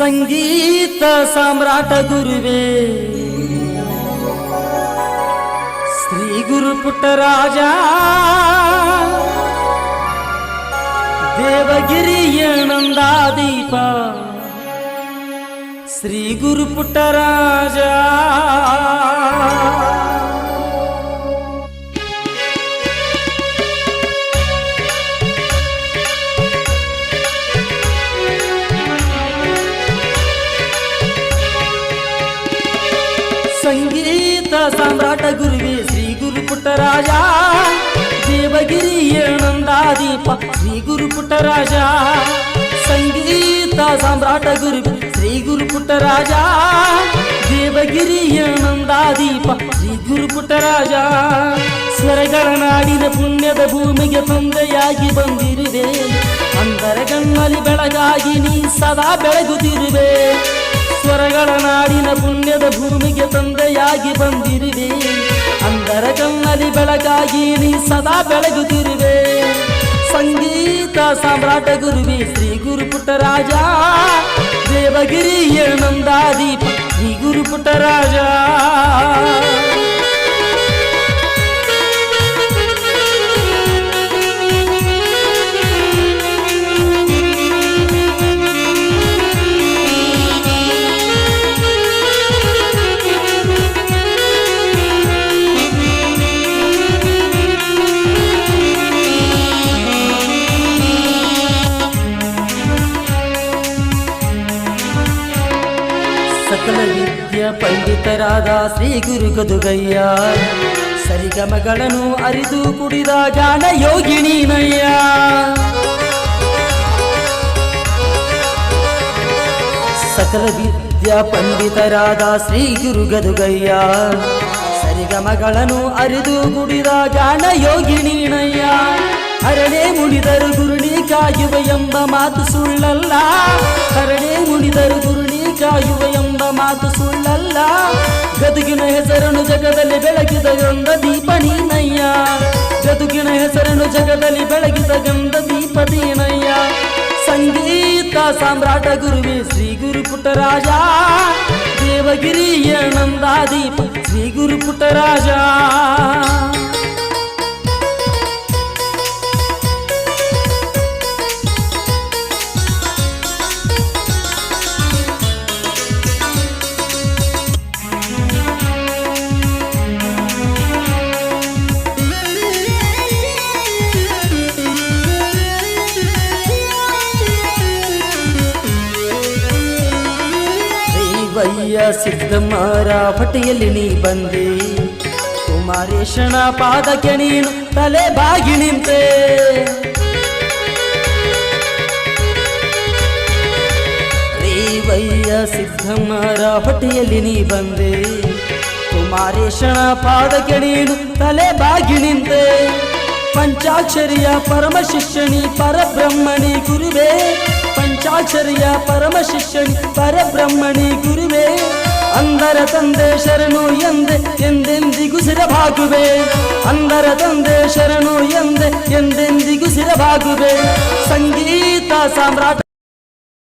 ಸಂಗೀತ ಸಾಮ್ರಾಟ ಗುರುವೇ ಶ್ರೀ ಗುರು ಪುಟ್ಟರಾಜ ದೇವಗಿರಿಯ ನಂದಾದೀಪ ಶ್ರೀ ಗುರು ಪುಟ್ಟರಾಜ ಸಾಮ್ರಾಟ ಗುರುವೇ ಶ್ರೀ ಗುರು ಪುಟ್ಟರಾಜ ದೇವಗಿರಿಯ ನಂದಾದೀಪ ಶ್ರೀ ಗುರು ಪುಟ್ಟರಾಜ ಸಂಗೀತ ಸಾಮ್ರಾಟ ಗುರುವೇ ಶ್ರೀ ಗುರು ಪುಟ್ಟರಾಜ ದೇವಗಿರಿಯ ನಂದಾದೀಪ ಶ್ರೀ ಗುರು ಪುಟ್ಟರಾಜ ಸ್ವರಗಳ ನಾಡಿನ ಪುಣ್ಯದ ಭೂಮಿಗೆ ತಂದೆಯಾಗಿ ಬಂದಿರುವೆ ಅಂದರ ಗಣ್ಣಲ್ಲಿ ಬೆಳಗಾಗಿ ನೀ ಸದಾ ಬೆಳಗುತ್ತಿರುವೆ ಸ್ವರಗಳ ನಾಡಿನ ಪುಣ್ಯದ ಭೂಮಿಗೆ ತಂದೆಯಾಗಿ ಬಂದಿರುವೆ. ಅಂದರ ಕಣ್ಣಲ್ಲಿ ಬೆಳಕಾಗಿ ನೀ ಸದಾ ಬೆಳಗುತ್ತಿರುವೆ. ಸಂಗೀತ ಸಾಮ್ರಾಟ ಗುರುವಿ, ಶ್ರೀ ಗುರು ಪುಟ್ಟರಾಜ ದೇವಗಿರಿಯ ನಂದಾದೀಪ ಶ್ರೀ ಗುರು ಪುಟ್ಟರಾಜ ಪಂಡಿತರಾದ ಶ್ರೀ ಗುರು ಗದುಗಯ್ಯ. ಸರಿಗಮಗಳನ್ನು ಅರಿದು ಕುಡಿದ ಗಾನ ಯೋಗಿಣಿನಯ್ಯ ಸಕಲ ವಿದ್ಯಾ ಪಂಡಿತರಾದ ಶ್ರೀ ಗುರು ಗದುಗಯ್ಯ. ಸರಿಗಮಗಳನ್ನು ಅರಿದು ಕುಡಿದ ಗಾನ ಯೋಗಿಣಿನಯ್ಯ ಹರಳೆ ಮುಡಿದರು ಗುರುಣಿ ಕಾಯುವ ಎಂಬ ಮಾತು ಸುಳ್ಳಲ್ಲ. ಹರಳೆ ಮುಡಿದರು ಗುರುಣಿ ಕಾಯುವ ಎಂಬ ಮಾತು ಸುಳ್ಳಲ್ಲ ಗದುಗಿನ ಹೆಸರನ್ನು ಜಗದಲ್ಲಿ ಬೆಳಗಿದ ಗಂಧ ದೀಪ ನೀನಯ್ಯ. ಗದುಗಿನ ಹೆಸರನ್ನು ಜಗದಲ್ಲಿ ಬೆಳಗಿದ ಗಂಧ ದೀಪ ನೀನಯ್ಯ ಸಂಗೀತ ಸಾಮ್ರಾಟ ಗುರುವಿ, ಶ್ರೀ ಗುರು ಪುಟ್ಟರಾಜ. ದೇವಗಿರಿಯ ನಂದಾದೀಪ, ಶ್ರೀ ಗುರು ಪುಟ್ಟರಾಜ. ದೈವಯ್ಯ ಸಿದ್ದಮ್ಮರ ಹೊಟ್ಟೆಯಲ್ಲಿ ನೀ ಬಂದೆ. ಕುಮಾರೇಶನ ಪಾದ ನೀನು ತಲೆ ಬಾಗಿ ನಿಂತೆ. ರೇವಯ್ಯ ಸಿದ್ದಮ್ಮರ ಹೊಟ್ಟೆಯಲ್ಲಿ ನೀ ಬಂದೆ. ಕುಮಾರೇಶನ ಪಾದ ನೀನು ತಲೆ ಬಾಗಿ ನಿಂತೆ. ಪಂಚಾಕ್ಷರಿಯ ಪರಮ ಶಿಷ್ಯನಿ ಪರಬ್ರಹ್ಮಣಿ ಗುರುವೇ ಪಂಚಾಕ್ಷರಿಯ ಪರಮ ಶಿಷ್ಯನಿ ಪರಬ್ರಹ್ಮಣಿ ಗುರುವೇ ಅಂದರ ತಂದೆ ಶರಣು ಎಂದೆ ಎಂದೆಂದಿಗೂ ಸಿರಭಾಗುವೆ ಅಂದರ ತಂದೆ ಶರಣು ಎಂದೆ ಎಂದೆಂದಿಗೂ ಸಿರಭಾಗುವೆ ಸಂಗೀತ ಸಾಮ್ರಾಟ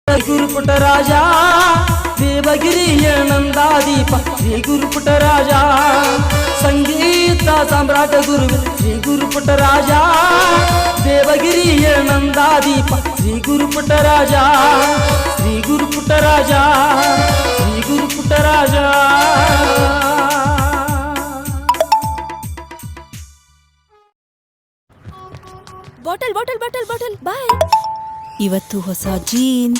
ಗುರು ಪುಟ್ಟರಾಜ ದೇವಗಿರಿಯ ನಂದಾದೀಪ ಶ್ರೀ ಗುರು ಪುಟ್ಟರಾಜ ಸಂಗೀತ ಸಾಮ್ರಾಟ ಗುರು ಶ್ರೀ ಗುರು ಪುಟ್ಟರಾಜ ದೇವಗಿರಿಯ ನಂದಾದೀಪ Shri Guru Puttaraja Shri Guru Puttaraja Shri Guru Puttaraja bottle bottle bottle bottle ಬಾಯ್ ಇವತ್ತು ಹೊಸ ಜೀನ್